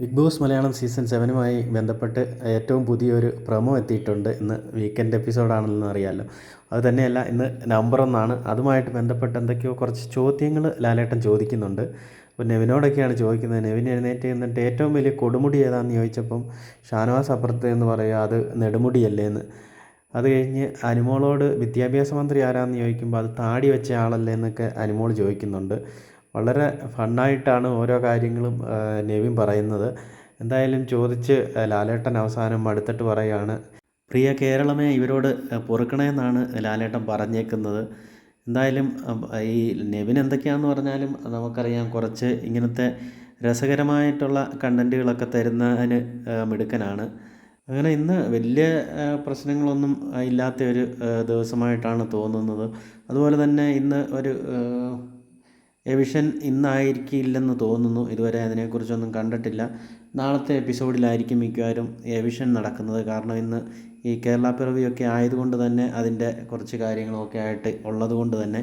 Big Boss Malayalam season സെവനുമായി ബന്ധപ്പെട്ട് ഏറ്റവും പുതിയൊരു പ്രമോ എത്തിയിട്ടുണ്ട് ഇന്ന് വീക്കെൻഡ് എപ്പിസോഡാണെന്ന് അറിയാമല്ലോ അത് തന്നെയല്ല ഇന്ന് നവംബർ ഒന്നാണ്. അതുമായിട്ട് ബന്ധപ്പെട്ട് എന്തൊക്കെയോ കുറച്ച് ചോദ്യങ്ങൾ ലാലേട്ടൻ ചോദിക്കുന്നുണ്ട്. അപ്പോൾ നെവിനോടൊക്കെയാണ് ചോദിക്കുന്നത് നെവിൻ എഴുന്നേറ്റ് എന്നിട്ട് ഏറ്റവും വലിയ കൊടുമുടി ഏതാണെന്ന് ചോദിച്ചപ്പം ഷാനവാസ് അപ്പുറത്ത് എന്ന് പറയുക അത് നെടുമുടിയല്ലേ എന്ന് അത് കഴിഞ്ഞ് അനുമോളോട് വിദ്യാഭ്യാസ മന്ത്രി ആരാന്ന് ചോദിക്കുമ്പോൾ അത് താടി വെച്ച ആളല്ലേ എന്നൊക്കെ അനുമോൾ ചോദിക്കുന്നുണ്ട്. വളരെ ഫണ്ണായിട്ടാണ് ഓരോ കാര്യങ്ങളും നെവിൻ പറയുന്നത്. എന്തായാലും ചോദിച്ച് ലാലേട്ടൻ അവസാനം അടുത്തിട്ട് പറയുകയാണ് പ്രിയ കേരളമേ ഇവരോട് പൊറുക്കണമെന്നാണ് ലാലേട്ടൻ പറഞ്ഞേക്കുന്നത്. എന്തായാലും ഈ നെവിൻ എന്തൊക്കെയാണെന്ന് പറഞ്ഞാലും നമുക്കറിയാം കുറച്ച് ഇങ്ങനത്തെ രസകരമായിട്ടുള്ള കണ്ടന്റുകളൊക്കെ തരുന്നതിന് മിടുക്കനാണ്. അങ്ങനെ ഇന്ന് വലിയ പ്രശ്നങ്ങളൊന്നും ഇല്ലാത്ത ഒരു ദിവസമായിട്ടാണ് തോന്നുന്നത്. അതുപോലെ തന്നെ ഇന്ന് ഒരു എവിഷൻ ഇന്നായിരിക്കില്ലെന്ന് തോന്നുന്നു. ഇതുവരെ അതിനെക്കുറിച്ചൊന്നും കണ്ടിട്ടില്ല. നാളത്തെ എപ്പിസോഡിലായിരിക്കും മിക്കവാറും എവിഷൻ നടക്കുന്നത്. കാരണം ഇന്ന് ഈ കേരള പിറവിയൊക്കെ ആയതുകൊണ്ട് തന്നെ അതിന്റെ കുറച്ച് കാര്യങ്ങളൊക്കെ ആയിട്ട് ഉള്ളതുകൊണ്ട് തന്നെ